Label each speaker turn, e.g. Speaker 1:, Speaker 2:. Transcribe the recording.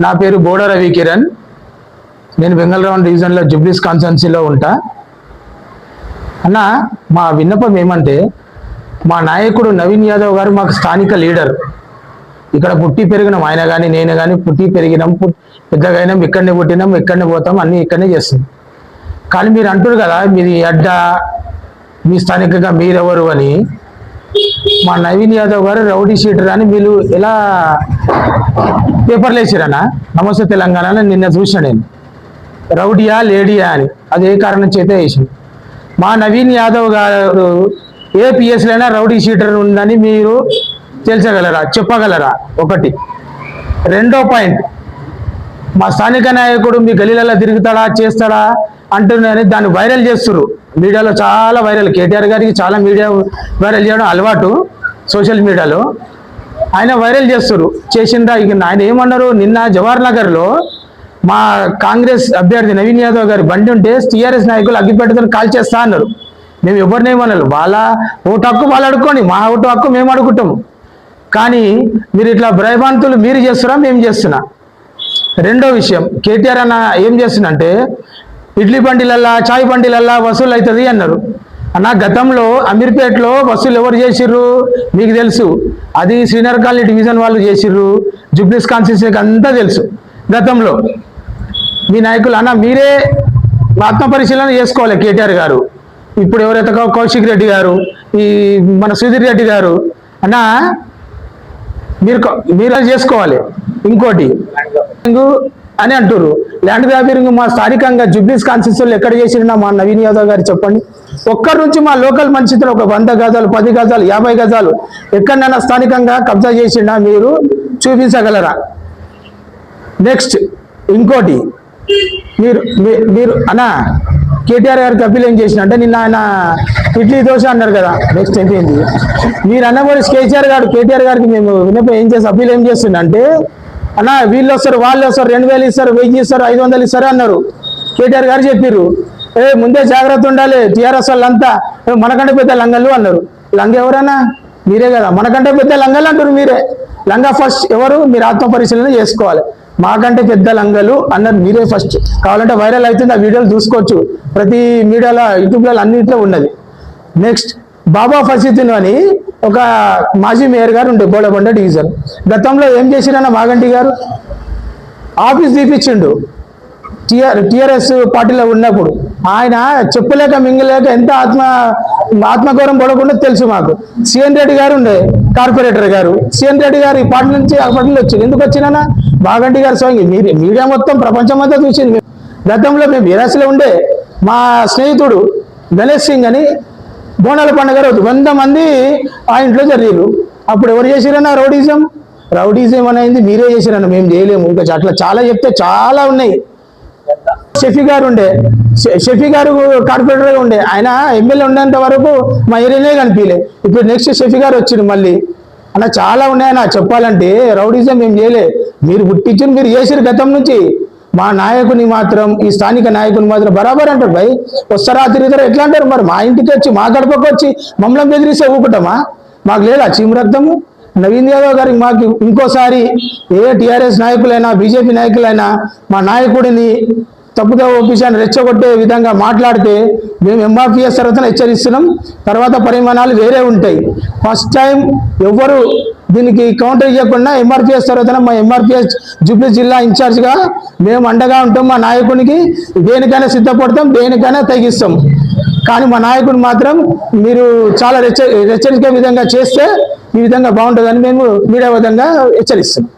Speaker 1: నా పేరు బోడ రవి కిరణ్. నేను బెంగళరావు డివిజన్లో జుబ్లీస్ కాన్స్టెన్సీలో ఉంటా. అన్న మా విన్నపం ఏమంటే మా నాయకుడు నవీన్ యాదవ్ గారు మాకు స్థానిక లీడర్. ఇక్కడ పుట్టి పెరిగినాం ఆయన కానీ నేను కానీ పుట్టి పెరిగినాం పు- పెద్దగా అయినాం ఇక్కడనే పుట్టినాం ఇక్కడనే పోతాం అన్ని ఇక్కడనే చేస్తాం. కానీ మీరు అంటారు కదా మీది అడ్డ మీ స్థానికంగా మీరెవరు అని. మా నవీన్ యాదవ్ గారు రౌడీ షీటర్ అని మీరు ఎలా పేపర్లు వేసిరనా నమస్తే తెలంగాణ నిన్న చూసిన నేను. రౌడియా లేడియా అని. అది ఏ కారణం చేత వేసి మా నవీన్ యాదవ్ గారు ఏ పిఎస్లైనా రౌడీ షీటర్ ఉందని మీరు తెలుసగలరా? చెప్పగలరా? ఒకటి. రెండో పాయింట్. మా స్థానిక నాయకుడు మీ గలీలలో తిరుగుతాడా చేస్తాడా అంటున్నారని దాన్ని వైరల్ చేస్తున్నారు మీడియాలో చాలా వైరల్. కేటీఆర్ గారికి చాలా మీడియా వైరల్ చేయడం అలవాటు సోషల్ మీడియాలో. ఆయన వైరల్ చేస్తారు చేసిందా ఇక ఆయన ఏమన్నారు? నిన్న జవహర్ నగర్లో మా కాంగ్రెస్ అభ్యర్థి నవీన్ యాదవ్ గారి బండి ఉంటే టీఆర్ఎస్ నాయకులు అగ్గిపెట్టతో కాల్ చేస్తా అన్నారు. మేము ఎవరినేమన్నారు వాళ్ళ ఓటు హక్కు వాళ్ళు అడుక్కోండి. మా ఓటు హక్కు మేము అడుగుతాము. కానీ మీరు ఇట్లా భయభాంతులు మీరు చేస్తున్నా మేము చేస్తున్నా. రెండో విషయం కేటీఆర్ అన్న ఏం చేస్తుందంటే ఇడ్లీ బండిలల్లా చాయ్ బండిలల్లా వసూలు అవుతుంది అన్నారు. అన్న గతంలో అమీర్పేటలో వసూలు ఎవరు చేసిర్రు? మీకు తెలుసు. అది శ్రీనగర్ కాలనీ డివిజన్ వాళ్ళు చేసిర్రు. జుబ్లీస్ కాన్స్టిట్యూన్సీకి అంతా తెలుసు. గతంలో మీ నాయకులు అన్న మీరే ఆత్మ పరిశీలన చేసుకోవాలి కేటీఆర్ గారు. ఇప్పుడు ఎవరైతే కౌశిక్ రెడ్డి గారు ఈ మన సుధీర్ రెడ్డి గారు అన్న మీరు మీరు చేసుకోవాలి. ఇంకోటి అని అంటారు ల్యాండ్ గ్రాబింగ్ మా స్థానికంగా జుబ్లీస్ కాన్స్టిట్యూన్సీలో ఎక్కడ చేసినా మా నవీన్ యాదవ్ గారు చెప్పండి. ఒక్కరి నుంచి మా లోకల్ మనిషితో ఒక వంద గజాలు పది గజాలు యాభై గజాలు ఎక్కడైనా స్థానికంగా కబ్జా చేసినా మీరు చూపించగలరా? నెక్స్ట్ ఇంకోటి మీరు మీరు అనా కేటీఆర్ గారికి అప్పీల్ ఏం చేసిన అంటే నిన్న ఆయన ఇడ్లీ దోశ అన్నారు కదా నెక్స్ట్ ఏంటి? మీరు అన్న కూడా కేసీఆర్ గారు కేటీఆర్ గారికి మేము వినపం ఏం చేసి అప్పీల్ ఏం చేస్తుందంటే అన్న వీళ్ళు వస్తారు వాళ్ళు వస్తారు రెండు వేలు ఇస్తారు వెయ్యి ఇస్తారు ఐదు వందలు ఇస్తారు అన్నారు. కేటీఆర్ గారు చెప్పారు ఏ ముందే జాగ్రత్త ఉండాలి టీఆర్ఎస్ వాళ్ళంతా. మనకంటే పెద్ద లంగలు అన్నారు. లంగ ఎవరన్నా? మీరే కదా. మనకంటే పెద్ద లంగలు అంటారు మీరే. లంగా ఫస్ట్ ఎవరు? మీరు ఆత్మ పరిశీలన చేసుకోవాలి. మాకంటే పెద్ద లంగలు అన్నారు మీరే ఫస్ట్. కావాలంటే వైరల్ అవుతుంది ఆ వీడియోలు చూసుకోవచ్చు. ప్రతి మీడియాలో యూట్యూబ్లో అన్నింటిలో ఉన్నది. నెక్స్ట్ బాబా ఫసీతును అని ఒక మాజీ మేయర్ గారు ఉండే బోడబండ డివిజన్. గతంలో ఏం చేసిరన్న మాగంటి గారు? ఆఫీస్ తీపిచ్చిండు. టిఆర్ టిఆర్ఎస్ పార్టీలో ఉన్నప్పుడు. ఆయన చెప్పలేక మింగలేక ఎంత ఆత్మ ఆత్మగౌరవం పడకుండా తెలుసు మాకు. సిఎన్ రెడ్డి గారు ఉండే కార్పొరేటర్ గారు. సిఎన్ రెడ్డి గారు ఈ పార్టీ నుంచి ఆ పార్టీలో వచ్చింది ఎందుకు వచ్చినా బాగంటి గారు స్వామి మీరు మీడియా మొత్తం ప్రపంచం అంతా చూసింది గతంలో మేము నిరాశలో ఉండే మా స్నేహితుడు గణేష్ సింగ్ అని బోనాల పండుగ రోజు వంద మంది ఆ ఇంట్లో జరిగారు అప్పుడు ఎవరు చేసిరన్నా రౌడీజం? రౌడీజం అనేది మీరే చేసిరన్న మేము చేయలేము. ఇంకా అట్లా చాలా చెప్తే చాలా ఉన్నాయి. షఫీ గారు ఉండే. షఫీ గారు కార్పొరేటర్ ఉండే. ఆయన ఎమ్మెల్యే ఉండేంత వరకు మా ఏరియానే కనిపించలే ఇప్పుడు నెక్స్ట్ షఫీ గారు వచ్చిండు మళ్ళీ. అన్న చాలా ఉన్నాయన్న చెప్పాలంటే రౌడీజం మేము చేయలే. మీరు పుట్టించు మీరు చేసిరు గతం నుంచి. మా నాయకుని మాత్రం ఈ స్థానిక నాయకుని మాత్రం బరాబర్ అంటారు భయ్. వస్తారా తిరుగుతారా ఎట్లా అంటారు మరి? మా ఇంటికి వచ్చి మా గడపకు వచ్చి మమ్మల్ని బెదిరిస్తే ఊపటమా మాకు లేదా చీమ రక్తము? నవీన్ యాదవ్ గారికి మాకు ఇంకోసారి ఏ టీఆర్ఎస్ నాయకులైనా బీజేపీ నాయకులైనా మా నాయకుడిని తప్పుగా ఒప్పించాన్ని రెచ్చగొట్టే విధంగా మాట్లాడితే మేము ఎంఆర్పిఎస్ తర్వాత హెచ్చరిస్తున్నాం. తర్వాత పరిమాణాలు వేరే ఉంటాయి. ఫస్ట్ టైం ఎవ్వరు దీనికి కౌంటర్ చేయకుండా ఎంఆర్పిఎస్ తర్వాత మా ఎంఆర్పిఎస్ జూబ్లీ జిల్లా ఇన్ఛార్జ్గా మేము అండగా ఉంటాం. మా నాయకునికి దేనికైనా సిద్ధపడతాం దేనికైనా తగ్గిస్తాం కానీ మా నాయకుడు మాత్రం మీరు చాలా రెచ్చ హెచ్చరికే విధంగా చేస్తే ఈ విధంగా బాగుంటుందని మేము మీడియా విధంగా హెచ్చరిస్తున్నాం.